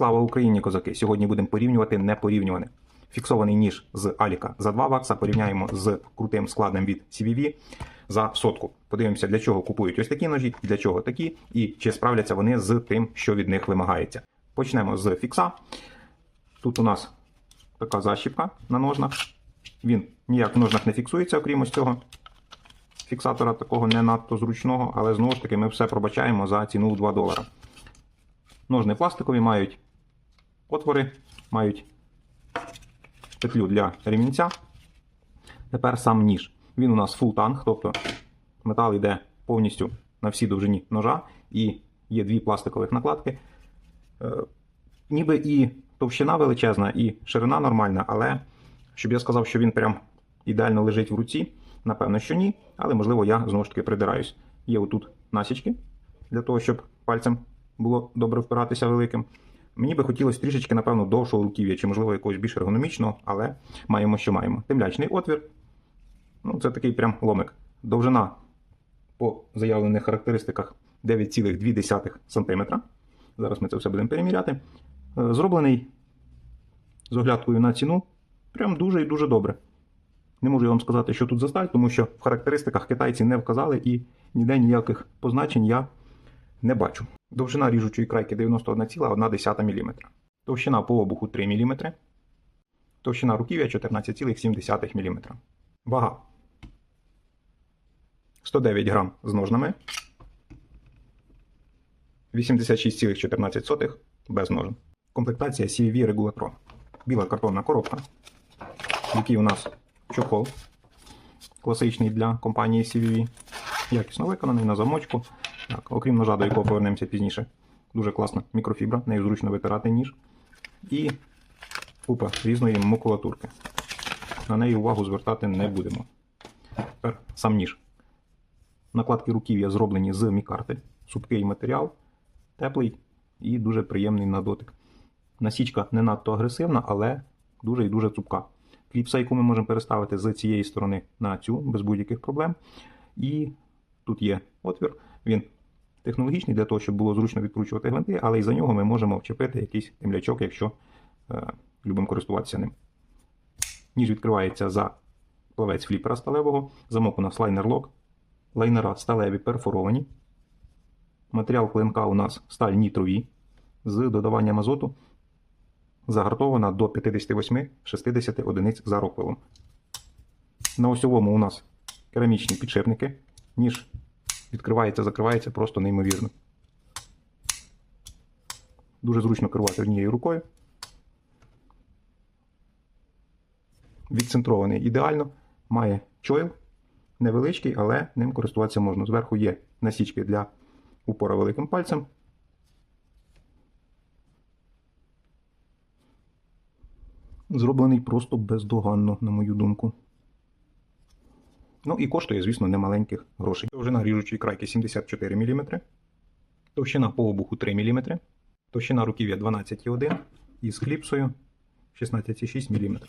Слава Україні, козаки! Сьогодні будемо порівнювати непорівнюване. Фіксований ніж з Аліка за 2 бакса порівняємо з крутим складом від CVV за сотку. Подивимося, для чого купують ось такі ножі, для чого такі, і чи справляться вони з тим, що від них вимагається. Почнемо з фікса. Тут у нас така защіпка на ножнах. Він ніяк в ножнах не фіксується, окрім ось цього фіксатора, такого не надто зручного, але знову ж таки ми все пробачаємо за ціну в 2 долара. Ножни пластикові мають отвори, мають петлю для ремінця. Тепер сам ніж. Він у нас full танк, тобто метал йде повністю на всій довжині ножа, і є дві пластикових накладки. Е, ніби і товщина величезна, і ширина нормальна, але щоб я сказав, що він прям ідеально лежить в руці, напевно, що ні. Але можливо я знову ж таки придираюсь. Є отут насічки для того, щоб пальцем було добре впиратися великим. Мені би хотілося трішечки, напевно, довшого руків'я, чи, можливо, якогось більш ергономічного, але маємо, що маємо. Темлячний отвір. Ну, це такий прям ломик. Довжина по заявлених характеристиках 9,2 см. Зараз ми це все будемо переміряти. Е, Зроблений з оглядкою на ціну. Прям дуже і дуже добре. Не можу я вам сказати, що тут за сталь, тому що в характеристиках китайці не вказали і ніде ніяких позначень я не бачу. Довжина ріжучої крайки 91,1 мм. Товщина по обуху 3 мм. Товщина руків'я 14,7 мм. Вага 109 грам з ножнами. 86,14 без ножен. Комплектація CVV Regulatron. Біла картонна коробка, в якій у нас чохол класичний для компанії CVV. Якісно виконаний на замочку. Так, окрім ножа, до якого повернемося пізніше. Дуже класна мікрофібра, нею зручно витирати ніж. І купа різної макулатурки. На неї увагу звертати не будемо. Тепер сам ніж. Накладки руків'я зроблені з мікарти. Супкий матеріал, теплий і дуже приємний на дотик. Насічка не надто агресивна, але дуже і дуже цупка. Кліпса, яку ми можемо переставити з цієї сторони на цю без будь-яких проблем. І тут є отвір. Він технологічний для того, щоб було зручно відкручувати гвинти, але і за нього ми можемо вчепити якийсь темлячок, якщо е, любимо користуватися ним. Ніж відкривається за плавець фліпера сталевого, замок у нас лайнер-лок, лайнера сталеві перфоровані. Матеріал клинка у нас сталь нітрові з додаванням азоту загартована до 58-60 одиниць за роквелом. На осьовому у нас керамічні підшипники, ніж відкривається, закривається просто неймовірно. Дуже зручно керувати однією рукою. Відцентрований ідеально, має чойл невеличкий, але ним користуватися можна. Зверху є насічки для упора великим пальцем. Зроблений просто бездоганно, на мою думку. Ну і коштує, звісно, немаленьких грошей. Довжина ріжучої крайки 74 мм, товщина по обуху 3 мм, товщина руків'я 12,1 і з кліпсою 16,6 мм.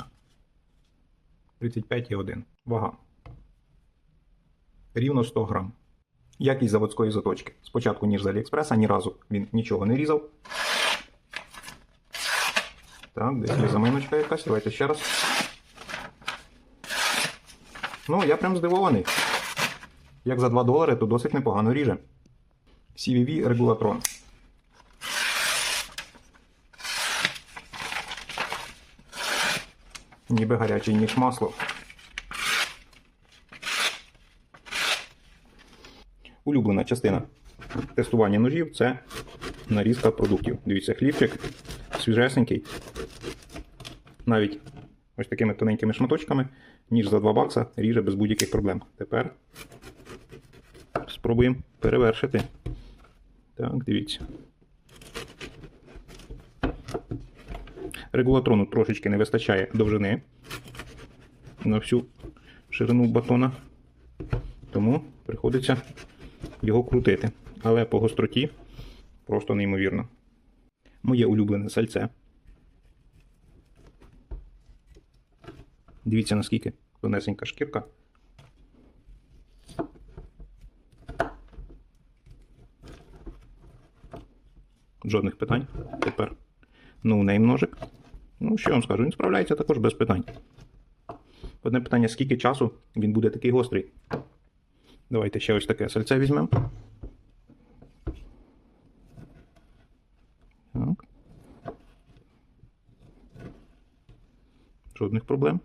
35,1. Вага. Рівно 100 грам. Якість заводської заточки. Спочатку ніж з Аліекспреса, ні разу він нічого не різав. Так, десь є заминочка якась. Давайте ще раз. Ну, я прям здивований. Як за 2 долари, то досить непогано ріже. CVV Regulatron. Ніби гарячий ніж масло. Улюблена частина тестування ножів це нарізка продуктів. Дивіться, хлібчик свіжесенький. Навіть ось такими тоненькими шматочками, ніж за 2 бакса ріже без будь-яких проблем. Тепер спробуємо перевершити. Так, дивіться. Регулатрону трошечки не вистачає довжини на всю ширину батона, тому приходиться його крутити. Але по гостроті просто неймовірно. Моє улюблене сальце. Дивіться, наскільки тонесенька шкірка. Жодних питань. Тепер ноунейм ножик. Ну, що я вам скажу, він справляється також без питань. Одне питання, скільки часу він буде такий гострий. Давайте ще ось таке сальце візьмемо. Так. Жодних проблем.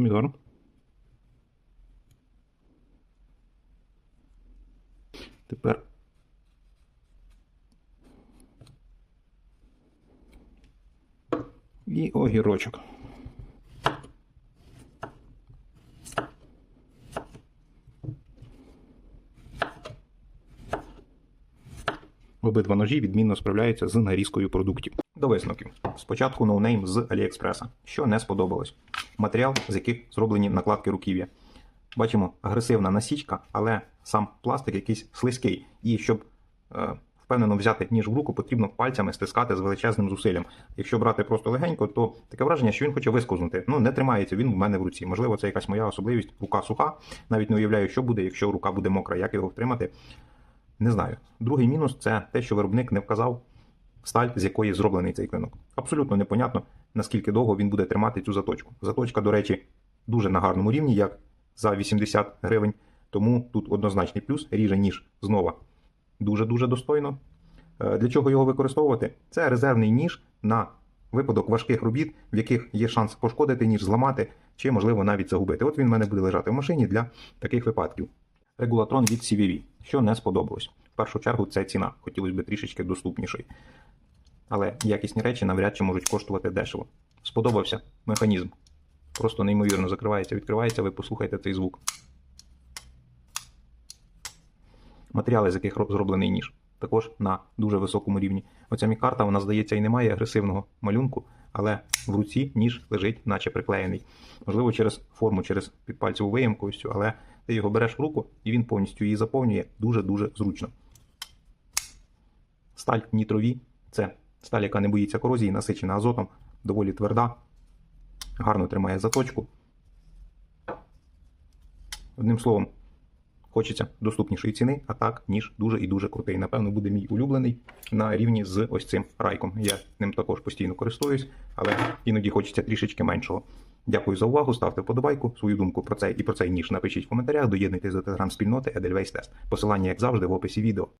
Помідор. Тепер. І огірочок. Обидва ножі відмінно справляються з нарізкою продуктів. До висновків. Спочатку ноунейм з Аліекспреса, що не сподобалось. Матеріал, з яких зроблені накладки руків'я. Бачимо агресивна насічка, але сам пластик якийсь слизький. І щоб е, впевнено взяти ніж в руку, потрібно пальцями стискати з величезним зусиллям. Якщо брати просто легенько, то таке враження, що він хоче вискознути. Ну, не тримається він в мене в руці. Можливо, це якась моя особливість. Рука суха. Навіть не уявляю, що буде, якщо рука буде мокра, як його втримати. Не знаю. Другий мінус це те, що виробник не вказав сталь, з якої зроблений цей клинок. Абсолютно непонятно, наскільки довго він буде тримати цю заточку. Заточка, до речі, дуже на гарному рівні, як за 80 гривень. Тому тут однозначний плюс, ріже ніж знову дуже-дуже достойно. Е, Для чого його використовувати? Це резервний ніж на випадок важких робіт, в яких є шанс пошкодити, ніж зламати, чи, можливо, навіть загубити. От він в мене буде лежати в машині для таких випадків. Регулатрон від CVV, що не сподобалось. В першу чергу це ціна, хотілося б трішечки доступнішої. Але якісні речі навряд чи можуть коштувати дешево. Сподобався механізм. Просто неймовірно закривається, відкривається, ви послухайте цей звук. Матеріали, з яких зроблений ніж, також на дуже високому рівні. Оця мікарта, вона, здається, і не має агресивного малюнку, але в руці ніж лежить, наче приклеєний. Можливо, через форму, через підпальцеву цю, але ти його береш в руку і він повністю її заповнює дуже-дуже зручно. Сталь нітрові це сталь, яка не боїться корозії, насичена азотом, доволі тверда, гарно тримає заточку. Одним словом, хочеться доступнішої ціни, а так ніж дуже і дуже крутий. Напевно, буде мій улюблений на рівні з ось цим райком. Я ним також постійно користуюсь, але іноді хочеться трішечки меншого. Дякую за увагу. Ставте вподобайку. Свою думку про цей і про цей ніж напишіть в коментарях. Доєднуйтесь до телеграм-спільноти Edelweiss Test. Посилання, як завжди, в описі відео.